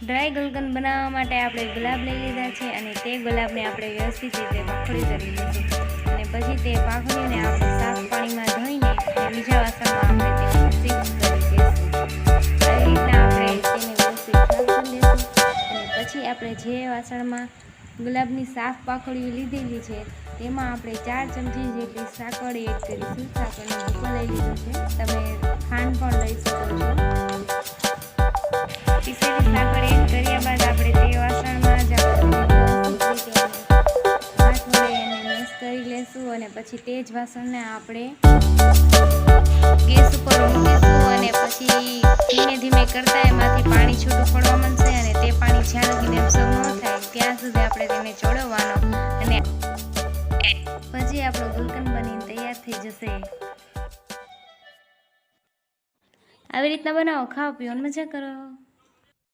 Dry gulkand બનાવવા માટે આપણે ગુલાબ લઈ લીધા છે અને તે ગુલાબને આપણે વ્યવસ્થિત રીતે પાખડી કરી લીધું અને પછી તે પાખડીને આપણે સાફ પાણીમાં ધોઈને બીજા વાસણમાં આપણે તેને મિક્સ કરી દઈશું આપણે તેને અને પછી આપણે જે વાસણમાં ગુલાબની સાફ પાખડીઓ લીધેલી છે, તેમાં આપણે ચાર ચમચી જેટલી સાકર એડ કરીશું. સાકરનો વડે એને મેશ કરી લેશું અને પછી તે જ વાસણને આપણે ગેસ ઉપર મૂકીશું અને પછી ધીમે ધીમે કરતા એમાંથી પાણી છૂટું પડવા માંડશે અને તે પાણી જ્યાં લગીને એબ્ઝોર્બ ન થાય ત્યાં સુધી આપણે તેને ચોળવવાનો અને પછી આપણો ગુલકંદ બનીને તૈયાર થઈ જશે. આવી રીતના બનાવો, ખાઓ, પીઓ મજા કરો.